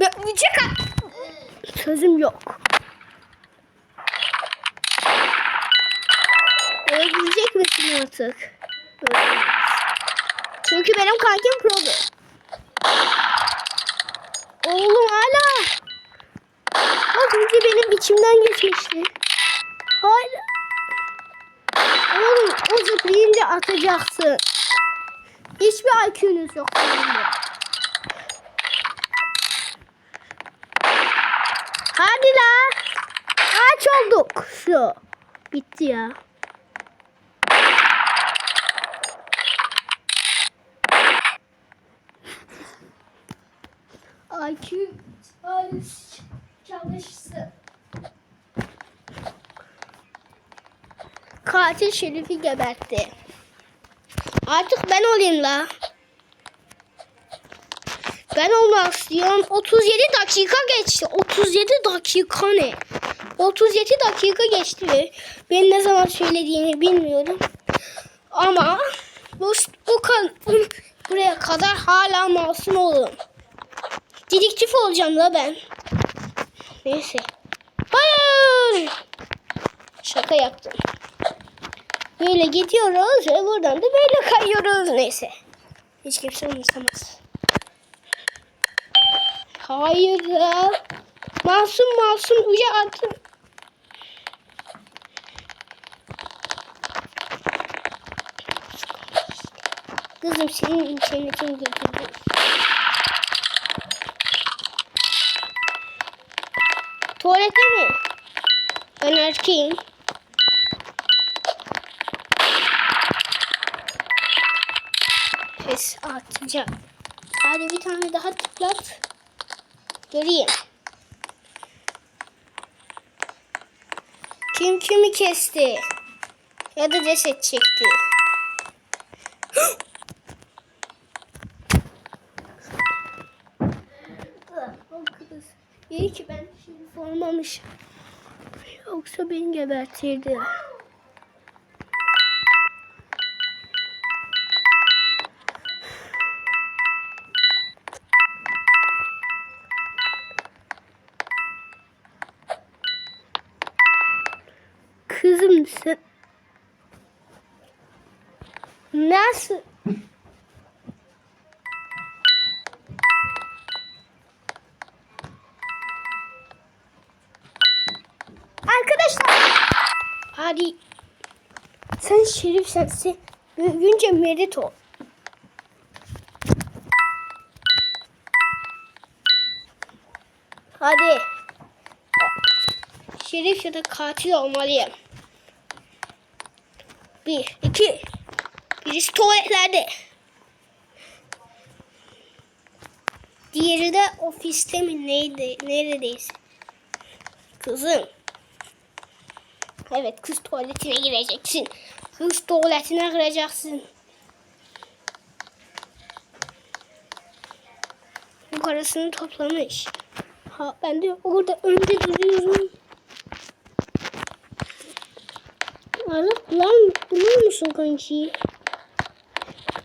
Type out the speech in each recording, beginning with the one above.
Ölecek ha. Sözüm yok. Ölecek misin artık? Çünkü benim kankim produ. Oğlum hala. Az önce benim içimden geçmişti. Hala. Oğlum o zıplayınca atacaksın. Hiçbir IQ'nuz yok de. Hadi la. Aç olduk. Şu. Bitti ya. IQ çalış, çalışsın. Katil Şerif'i gebertti. Artık ben olayım la. Ben olmak istiyorum. 37 dakika geçti. 37 dakika ne? 37 dakika geçti. Ben ne zaman söylediğini bilmiyorum. Ama bu, bu kan, buraya kadar hala masum olurum. Dedektif olacağım la ben. Neyse. Hayır. Şaka yaptım. Böyle gidiyoruz ve buradan da böyle kayıyoruz. Neyse. Hiç kimse umursamaz. Hayır. Masum masum uca attım. Kızım senin internetin götürdü. Tuvalete mi? Ben erkeğim. Pes atacağım. Hadi bir tane daha tıklat. Göreyim. Kim kimi kesti? Ya da ceset çekti. O kız. İyi ki ben şimdi formamışım. Yoksa beni gebertirdi. Hadi. Sen şerif sensin. Büyüyünce merit ol. Hadi. Şerif ya da katil olmalıyım. Bir, iki. Birisi tuvaletlerde. Diğeri de ofiste mi neydi? Neredeyse. Kızım. Evet kız tuvaletine gireceksin. Kız tuvaletine gireceksin. Bu karısını toplamış. Ha, ben de orada önde duruyorum. Arap lan bulur musun kanki?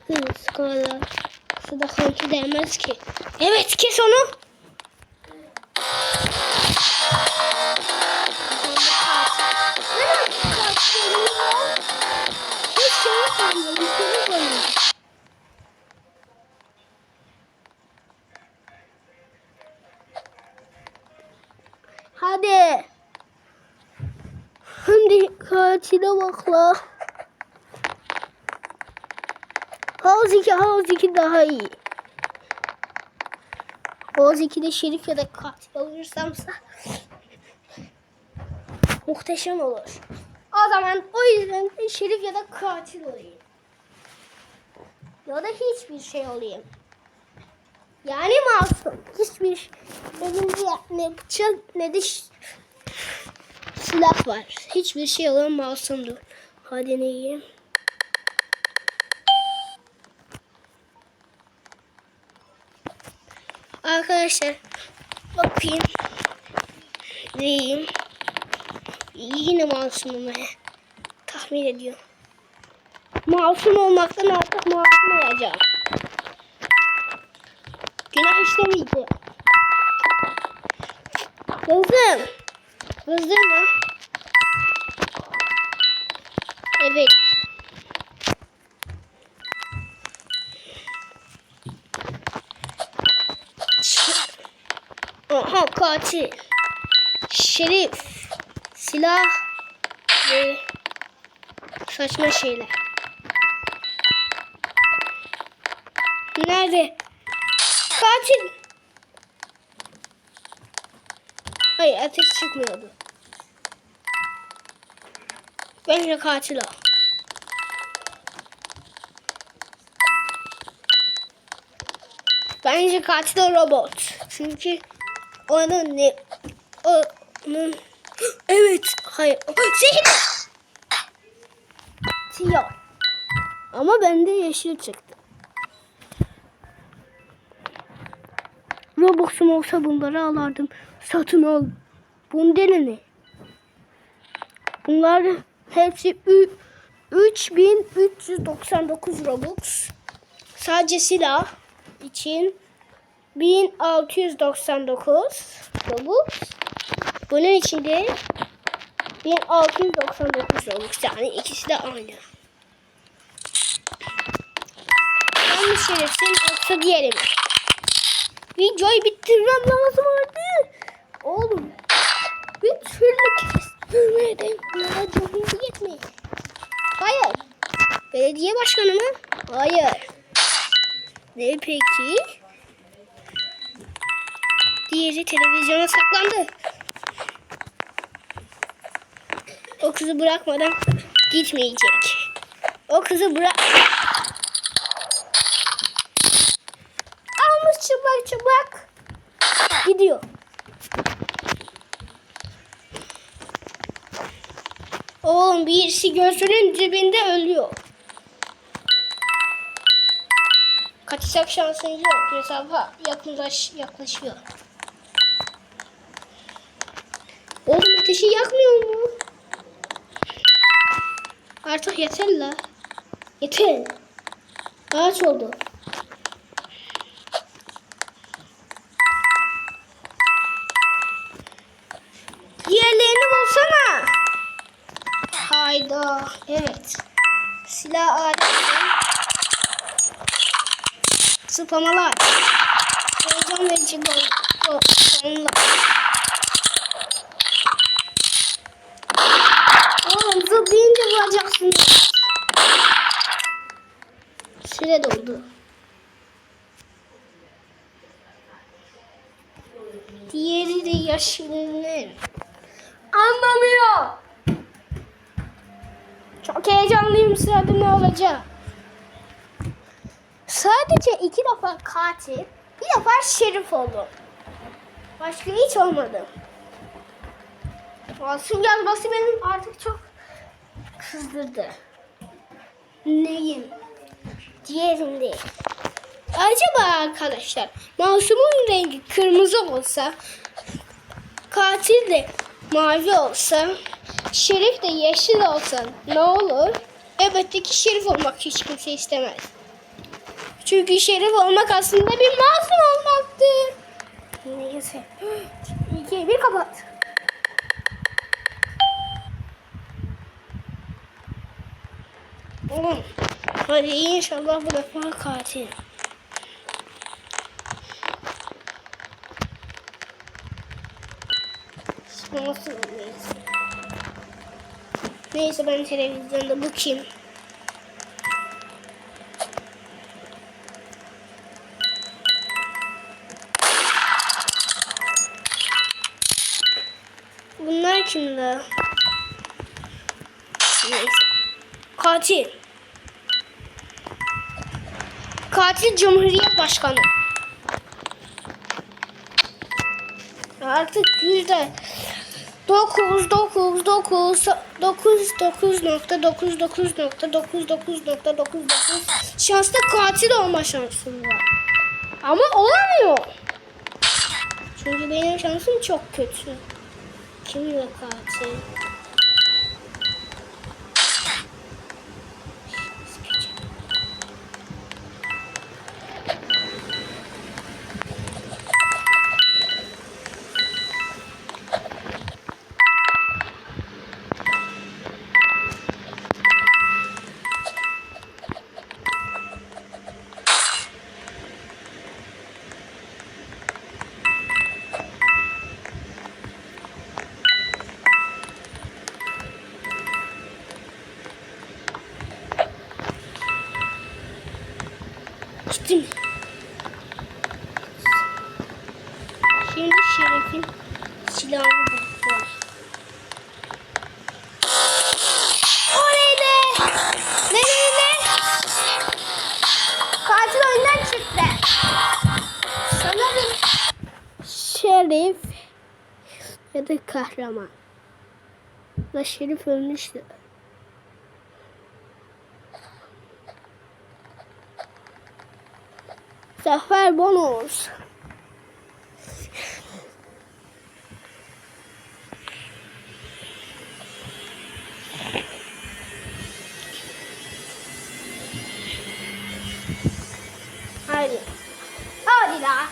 Kız skala. Suda kanki demez ki. Evet kes onu. Katile bak la. Havuz 2, Havuz 2 daha iyi. Havuz 2'de şerif ya da katil olursamsa muhteşem olur. O zaman o yüzden de şerif ya da katil olayım. Ya da hiçbir şey olayım. Yani masum. Hiçbir şey. Elimde ne bıçak ne de silah var. Hiçbir şey olan masumdur. Hadi ne yiyeyim? Arkadaşlar bakayım. Ne yiyeyim? Yine masumum. Tahmin ediyorum. Masum olmaktan artık masum olacağım. Günah işlemeyeceğim. Kızdırma. Evet. Aha katil. Şerif. Silah. Ve saçma şeyler. Nerede? Katil. Hayır ateş çıkmıyordu. Bence katil o. Bence katil o robot. Çünkü onun ne... Onun... Evet. Hayır. Zehir. Siyah. Ama bende yeşil çıktı. Robux'um olsa bunları alırdım. Satın al. Bunun deli ne? Bunlar hepsi ü- 3399 Robux. Sadece silah için 1699 Robux. Bunun içinde 1699 Robux. Yani ikisi de aynı. Ben mi şerefsin yoksa diğeri mi? Videoyu bitirmem lazım artık. Oğlum. Bir türlü kestirmedim. Radyomu yetmiyor. Hayır. Belediye başkanı mı? Hayır. Ne peki? Diğeri televizyona saklandı. O kızı bırakmadan gitmeyecek. O kızı bırak... Almış çıplak çıplak. Gidiyor. Oğlum birisi gözünün dibinde ölüyor. Kaçacak şansın yok. Mesafe yakınlaş, yaklaşıyor. Oğlum ateşi yakmıyor mu? Artık yeter la. Yeter. Ağaç oldu. Diğerlerini bulsana. Hayda. Evet. Silah aleti. Spamalar. Heyecan verici gol. Gol. Sonlar. Oğlum vuracaksınız. Süre doldu. Diğeri de yaşının. Anlamıyor. Çok heyecanlıyım sırada ne olacak? Sadece iki defa katil, bir defa şerif oldu. Başka hiç olmadı. Masum yazması benim artık çok kızdırdı. Neyim? Diğerim değil. Acaba arkadaşlar masumun rengi kırmızı olsa katil de mavi olsa şerif de yeşil olsa ne olur? Elbette ki şerif olmak hiç kimse istemez. Çünkü şerif olmak aslında bir masum olmaktır. Neyse. İkiye bir kapat. Oğlum. Hadi inşallah bu defa katil. Nasıl neyse. Neyse ben televizyonda bakayım. Bunlar kimde? Neyse. Katil. Katil Cumhuriyet Başkanı. Artık yüzde 9 9 9 9 9 nokta 9 9 nokta 9 9 nokta 9 9 şanslı katil olma şansım var. Ama olamıyor. Çünkü benim şansım çok kötü. Kimle katil? Gittim. Şimdi Şeref'in silahını bulacağız. Orayı? Nereye ne? Katil oyundan Şerif ya da kahraman. Ve Şerif ölmüştü. Zafer bonus. Hadi. Hadi la.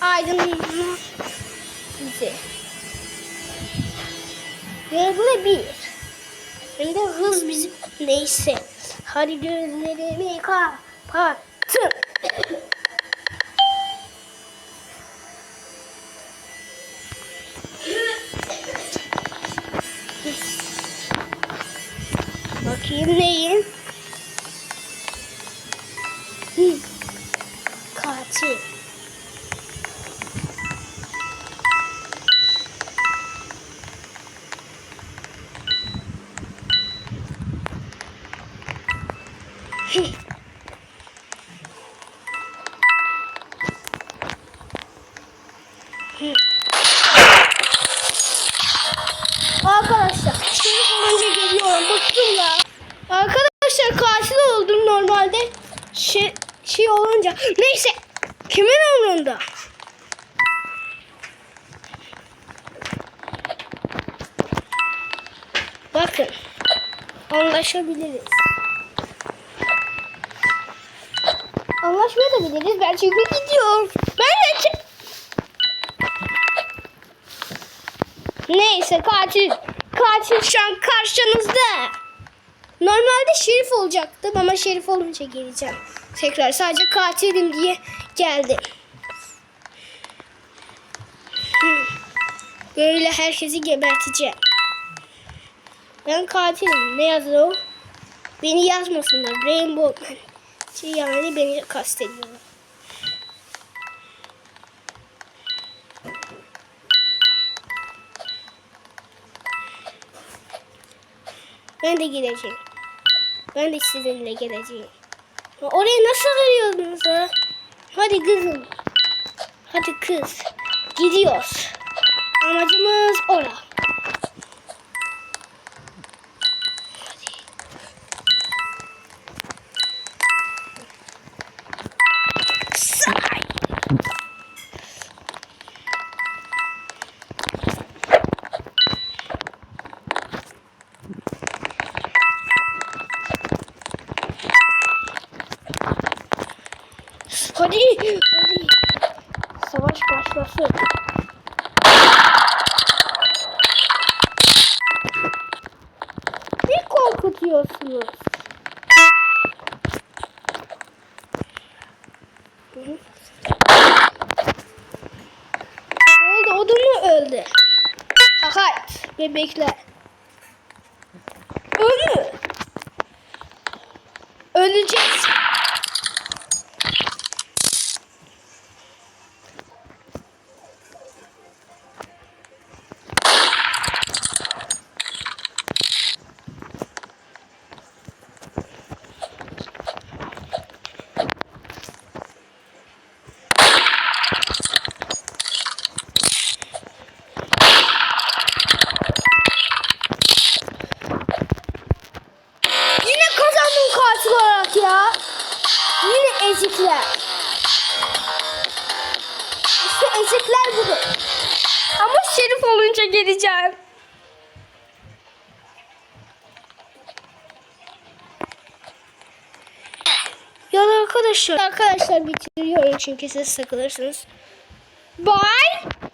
Aydınlanma bizi. Hızlı bir. Hem de hız bizim neyse. Hadi gözlerimi kapattım. Bakayım umrunda? Bakın anlaşabiliriz. Anlaşmayabiliriz. Ben çünkü gidiyorum. Ben de Neyse katil. Katil şu an karşınızda. Normalde şerif olacaktım ama şerif olunca geleceğim. Tekrar sadece katilim diye geldim. Böyle herkesi geberteceğim. Ben katilim. Ne yazıyor? o? Beni yazmasınlar. Rainbow Man. Şey yani beni kastediyorlar. Ben de gideceğim. Ben de sizinle geleceğim. Oraya nasıl arıyordunuz ha? Hadi kızım. Hadi kız. Gidiyoruz. Amacımız ora. Say. Hadi, hadi. Savaş başlasın. Ne korkutuyorsunuz? Hı hı. Ne oldu? O da mı öldü? Bebekler. Ölü. Öleceğiz. Geleceğim. Ya arkadaşlar, arkadaşlar bitiriyorum çünkü siz sıkılırsınız. Bye.